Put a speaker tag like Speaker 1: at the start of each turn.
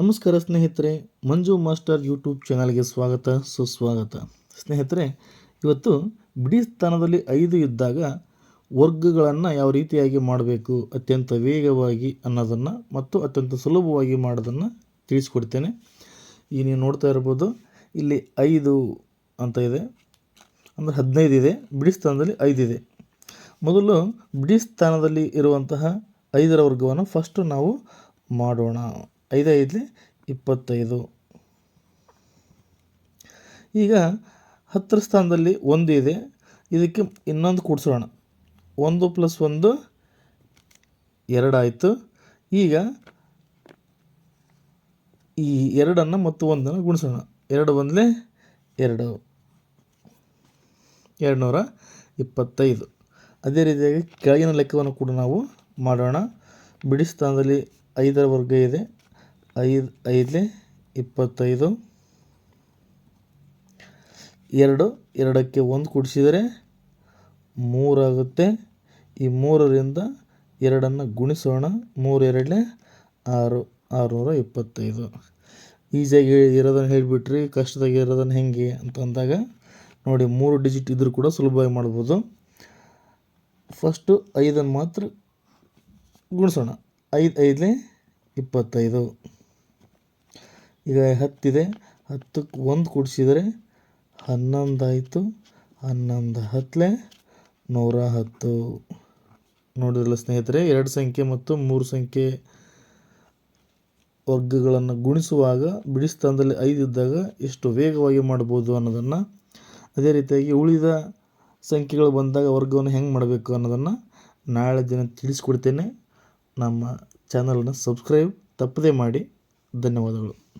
Speaker 1: ನಮಸ್ಕಾರ ಸ್ನೇಹಿತರೆ, ಮಂಜು master YouTube ಚಾನಲ್ಗೆ ಸ್ವಾಗತ, ಸುಸ್ವಾಗತ. ಸ್ನೇಹಿತರೆ, ಇವತ್ತು ಬಿಡಿ ಸ್ಥಾನದಲ್ಲಿ ಐದು ಇದ್ದಾಗ ವರ್ಗಗಳನ್ನು ಯಾವ ರೀತಿಯಾಗಿ ಮಾಡಬೇಕು, ಅತ್ಯಂತ ವೇಗವಾಗಿ ಅನ್ನೋದನ್ನು ಮತ್ತು ಅತ್ಯಂತ ಸುಲಭವಾಗಿ ಮಾಡೋದನ್ನು ತಿಳಿಸ್ಕೊಡ್ತೇನೆ. ಈ ನೀವು ನೋಡ್ತಾ ಇರ್ಬೋದು, ಇಲ್ಲಿ ಐದು ಅಂತ ಇದೆ. ಅಂದರೆ ಹದಿನೈದು ಇದೆ, ಬಿಡಿ ಸ್ಥಾನದಲ್ಲಿ ಐದಿದೆ ಮೊದಲು ಬಿಡಿ ಸ್ಥಾನದಲ್ಲಿ ಇರುವಂತಹ ಐದರ ವರ್ಗವನ್ನು ಫಸ್ಟು ನಾವು ಮಾಡೋಣ. ಐದು ಐದಲೇ ಇಪ್ಪತ್ತೈದು. ಈಗ ಹತ್ತರ ಸ್ಥಾನದಲ್ಲಿ ಒಂದು ಇದೆ. ಇದಕ್ಕೆ ಇನ್ನೊಂದು ಕೂಡಿಸೋಣ. ಒಂದು ಪ್ಲಸ್ ಒಂದು ಎರಡಾಯಿತು ಈಗ ಈ ಎರಡನ್ನು ಮತ್ತು ಒಂದನ್ನು ಗುಣಿಸೋಣ. ಎರಡು ಬಂದಲೇ ಎರಡು. ಎರಡು ನೂರ ಇಪ್ಪತ್ತೈದು. ಅದೇ ರೀತಿಯಾಗಿ ಕೆಳಗಿನ ಲೆಕ್ಕವನ್ನು ಕೂಡ ನಾವು ಮಾಡೋಣ. ಬಿಡಿ ಸ್ಥಾನದಲ್ಲಿ ಐದರ ವರ್ಗ ಇದೆ. ಐದು ಐದಲೇ ಇಪ್ಪತ್ತೈದು, ಎರಡು, ಎರಡಕ್ಕೆ ಒಂದು ಕೂಡಿಸಿದರೆ ಮೂರಾಗುತ್ತೆ ಈ ಮೂರರಿಂದ ಎರಡನ್ನು ಗುಣಿಸೋಣ. ಮೂರು, ಎರಡಲೇ ಆರು, ಆರುನೂರ ಇಪ್ಪತ್ತೈದು. ಈಸಿಯಾಗಿ ಇರೋದನ್ನು ಹೇಳಿಬಿಟ್ರಿ. ಕಷ್ಟದಾಗಿ ಇರೋದನ್ನು ಹೆಂಗೆ ಅಂತ ಅಂದಾಗ ನೋಡಿ, ಮೂರು ಡಿಜಿಟ್ ಇದ್ದರೂ ಕೂಡ ಸುಲಭವಾಗಿ ಮಾಡ್ಬೋದು. ಫಸ್ಟು ಐದನ್ನು ಮಾತ್ರ ಗುಣಿಸೋಣ. ಐದು ಐದಲೇ ಇಪ್ಪತ್ತೈದು. ಈಗ ಹತ್ತಿದೆ. ಹತ್ತಕ್ಕೆ ಒಂದು ಕೂಡಿಸಿದರೆ ಹನ್ನೊಂದಾಯಿತು. ಹನ್ನೊಂದು ಹತ್ತಲೆ ನೂರ ಹತ್ತು. ನೋಡಿದ್ರಲ್ಲ ಸ್ನೇಹಿತರೆ, ಎರಡು ಸಂಖ್ಯೆ ಮತ್ತು ಮೂರು ಸಂಖ್ಯೆ ವರ್ಗಗಳನ್ನು ಗುಣಿಸುವಾಗ ಬಿಡಿ ಸ್ಥಾನದಲ್ಲಿ ಐದು ಇದ್ದಾಗ ಎಷ್ಟು ವೇಗವಾಗಿ ಮಾಡ್ಬೋದು ಅನ್ನೋದನ್ನು, ಅದೇ ರೀತಿಯಾಗಿ ಉಳಿದ ಸಂಖ್ಯೆಗಳು ಬಂದಾಗ ವರ್ಗವನ್ನು ಹೆಂಗೆ ಮಾಡಬೇಕು ಅನ್ನೋದನ್ನು ನಾಳೆ ದಿನ ತಿಳಿಸ್ಕೊಡ್ತೇನೆ. ನಮ್ಮ ಚಾನಲನ್ನು ಸಬ್ಸ್ಕ್ರೈಬ್ ತಪ್ಪದೇ ಮಾಡಿ. ಧನ್ಯವಾದಗಳು.